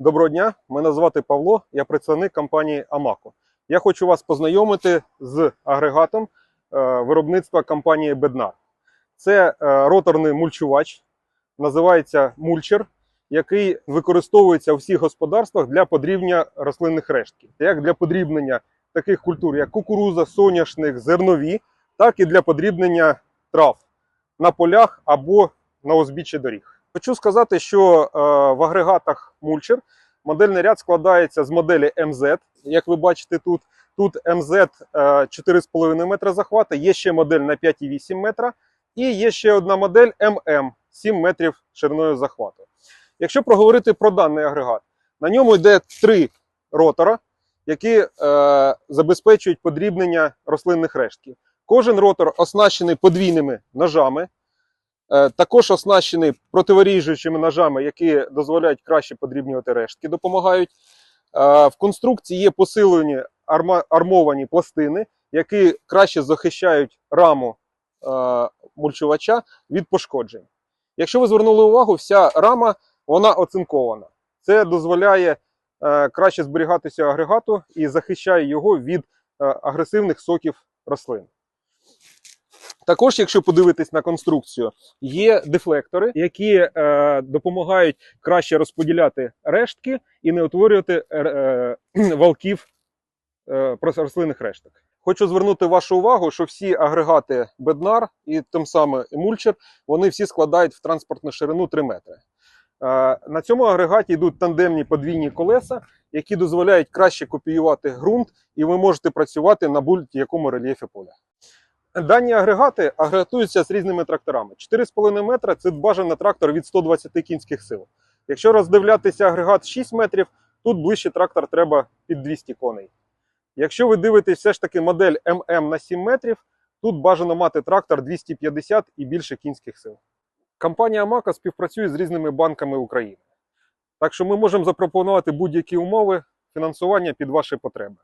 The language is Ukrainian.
Доброго дня, мене звати Павло, я представник компанії Амако. Я хочу вас познайомити з агрегатом е, виробництва компанії Беднар. Це е, роторний мульчувач, називається мульчер, який використовується у всіх господарствах для подрібнення рослинних рештків, як для подрібнення таких культур, як кукуруза, соняшник, зернові, так і для подрібнення трав на полях або на узбіччі доріг. Хочу сказати, що е, в агрегатах мульчер модельний ряд складається з моделі MZ. Як ви бачите тут, тут е, 4,5 метра захвата, є ще модель на 5,8 метра, і є ще одна модель MM 7 метрів шириною захвату. Якщо проговорити про даний агрегат, на ньому йде три ротора, які е, забезпечують подрібнення рослинних рештків. Кожен ротор оснащений подвійними ножами. Е, Також оснащений противоріжучими ножами, які дозволяють краще подрібнювати рештки, допомагають. Е, В конструкції є посилені армовані пластини, які краще захищають раму е, мульчувача від пошкоджень. Якщо ви звернули увагу, вся рама вона оцинкована. Це дозволяє краще зберігатися агрегату і захищає його від агресивних соків рослин. Також, якщо подивитись на конструкцію, є дефлектори, які е, допомагають краще розподіляти рештки і не утворювати е, е, валків е, рослинних решток. Хочу звернути вашу увагу, що всі агрегати Беднар і тим самим і мульчер, вони всі складають в транспортну ширину 3 метри. Е, на цьому агрегаті йдуть тандемні подвійні колеса, які дозволяють краще копіювати ґрунт, і ви можете працювати на будь-якому рельєфі поля. Дані агрегати агрегатуються з різними тракторами. 4,5 метра це бажаний трактор від 120 кінських сил. Якщо роздивлятися агрегат 6 метрів, тут ближче трактор треба під 200 коней. Якщо ви дивитесь все ж таки модель ММ на 7 метрів, тут бажано мати трактор 250 і більше кінських сил. Компанія Амако співпрацює з різними банками України. Так що ми можемо запропонувати будь-які умови фінансування під ваші потреби.